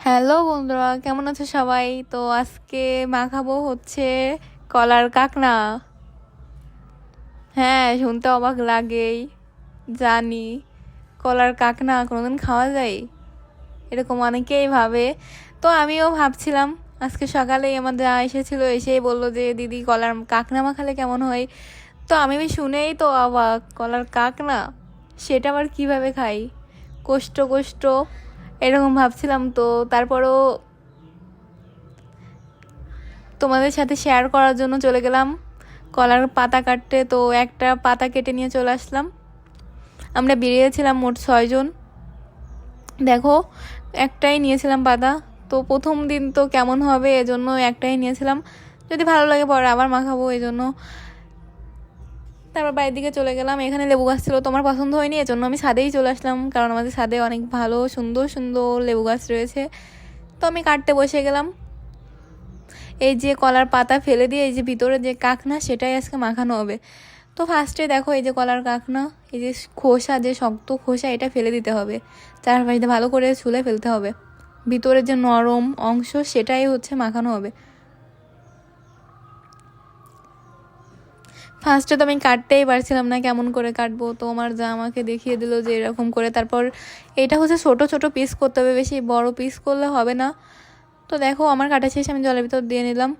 Hello বন্ধুরা, কেমন আছো সবাই? তো আজকে মাখাবো হচ্ছে কলার কাকনা হ্যাঁ শুনতে অবাক লাগেই। জানি, কলার কাকনা কোনোদিন খাওয়া যায়? এরকম অনেকেই ভাবে। তো আমিও ভাবছিলাম, আজকে সকালেই আমাদের এসেছিল, এসেই বলল যে, দিদি, কলার কাকনা মাখালে কেমন হয়? তো আমি শুনেই তো অবাক, কলার কাকনা সেটা আবার কীভাবে খাই? কষ্ট কষ্ট। এরকম ভাবছিলাম, তো তারপরও তোমাদের সাথে শেয়ার করার জন্য চলে গেলাম। কলার পাতা কাটতে, তো একটা পাতা কেটে নিয়ে চলে আসলাম। আমরা বেরিয়েছিলাম মোট ছয়জন দেখো, একটাই নিয়েছিলাম পাতা। তো প্রথম দিন তো কেমন হবে, এজন্য একটাই নিয়েছিলাম। যদি ভালো লাগে পরে আবার মাখাবো এই জন্য তারপর বাড়ির দিকে চলে গেলাম। এখানে লেবু গাছ ছিল, তোমার পছন্দ হয়নি, এজন্য আমি ছাদেই চলে আসলাম, কারণ আমাদের ছাদে অনেক ভালো, সুন্দর সুন্দর লেবু গাছ রয়েছে। তো আমি কাটতে বসে গেলাম। এই যে কলার পাতা ফেলে দিয়ে, এই যে ভিতরে যে কাকনা, সেটাই আজকে মাখানো হবে। তো ফার্স্টে দেখো এই যে কলার কাকনা, এই যে খোসা, যে শক্ত খোসা, এটা ফেলে দিতে হবে। চারপাশে ভালো করে ছুলে ফেলতে হবে। ভিতরে যে নরম অংশ, সেটাই হচ্ছে মাখানো হবে। ফার্স্টে তো আমি কাটতেই পারছিলাম না কেমন করে কাটবো, তো আমার যা আমাকে দেখিয়ে দিল যে এরকম করে। তারপর এটা হচ্ছে ছোট ছোট পিস করতে হবে, বেশি বড় পিস করলে হবে না। তো দেখো, আমার কাটা শেষ, আমি জলের ভিতর দিয়ে নিলাম।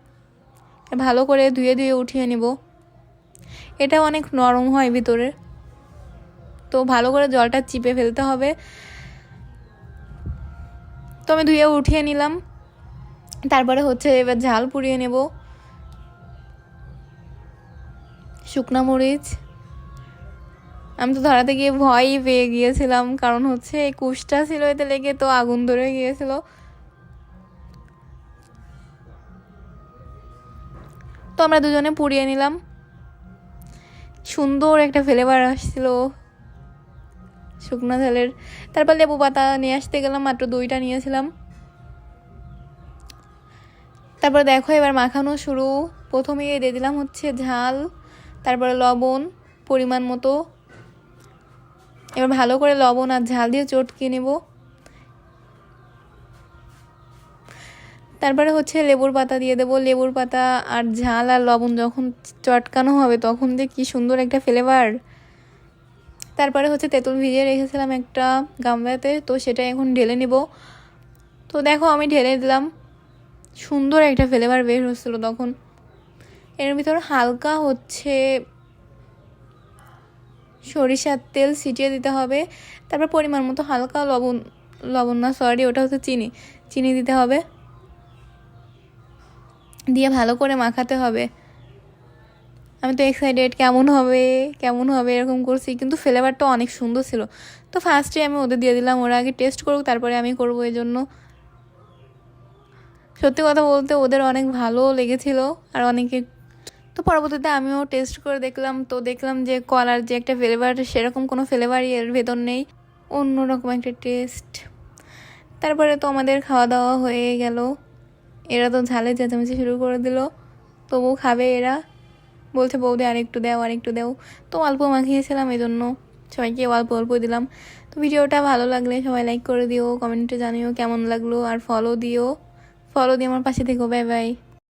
ভালো করে ধুয়ে ধুয়ে উঠিয়ে নিব। এটা অনেক নরম হয় ভিতরে। তো ভালো করে জলটা চিপে ফেলতে হবে। তো আমি ধুয়ে উঠিয়ে নিলাম। তারপরে হচ্ছে এবার ঝাল পুড়িয়ে নেব। শুকনা মরিচ। আমি তো ধরাতে গিয়ে ভয়ই পেয়ে গিয়েছিলাম, কারণ হচ্ছে এই কুশটা ছিল এতে লেগে তো আগুন ধরে গিয়েছিল। তো আমরা দুজনে পুড়িয়ে নিলাম। সুন্দর একটা ফ্লেভার আসছিল। শুকনো ঝালের। তারপর লেবু পাতা নিয়ে আসতে গেলাম, মাত্র দুইটা নিয়েছিলাম। তারপর দেখো এবার মাখানো শুরু। প্রথমেই দিয়ে দিলাম হচ্ছে ঝাল। তারপরে লবণ, পরিমাণ মতো। এবার ভালো করে লবণ আর ঝাল দিয়ে চটকে নেব। তারপরে হচ্ছে লেবুর পাতা দিয়ে দেবো। লেবুর পাতা আর ঝাল আর লবণ যখন চটকানো হবে তখন যে কি সুন্দর একটা ফ্লেভার তারপরে হচ্ছে তেঁতুল ভিজিয়ে রেখেছিলাম একটা গামলাতে, তো সেটা এখন ঢেলে নিব। তো দেখো আমি ঢেলে দিলাম। সুন্দর একটা ফ্লেভার বের হচ্ছিল তখন। এর ভিতর হালকা হচ্ছে সরিষার তেল ছিটিয়ে দিতে হবে। তারপর পরিমাণ মতো হালকা লবণ লবণ না সরি ওটা হচ্ছে চিনি। চিনি দিতে হবে। দিয়ে ভালো করে মাখাতে হবে। আমি তো এক্সাইটেড কেমন হবে কেমন হবে, এরকম করছি। কিন্তু ফ্লেভারটা অনেক সুন্দর ছিল। তো ফার্স্টে আমি ওদের দিয়ে দিলাম, ওরা আগে টেস্ট করুক, তারপরে আমি করব এই জন্য সত্যি কথা বলতে, ওদের অনেক ভালো লেগেছিল, আর অনেকে তো পরবর্তীতে আমিও টেস্ট করে দেখলাম, তো দেখলাম যে কলার যে একটা ফ্লেভার সেরকম কোনো ফ্লেভারই এর ভেতর নেই, অন্যরকম একটা টেস্ট তারপরে তো আমাদের খাওয়া দাওয়া হয়ে গেল। এরা তো ঝালে চেঁচামেচি শুরু করে দিল। তবু খাবে এরা। বলছে, বৌদি, আরেকটু দাও আরেকটু দাও। তো অল্প মাখিয়েছিলাম এই জন্য সবাইকে অল্প অল্প দিলাম। তো ভিডিওটা ভালো লাগলে সবাই লাইক করে দিও কমেন্টে জানিও কেমন লাগল, আর ফলো দিও। ফলো দিয়ে আমার পাশে থেকো বাই বাই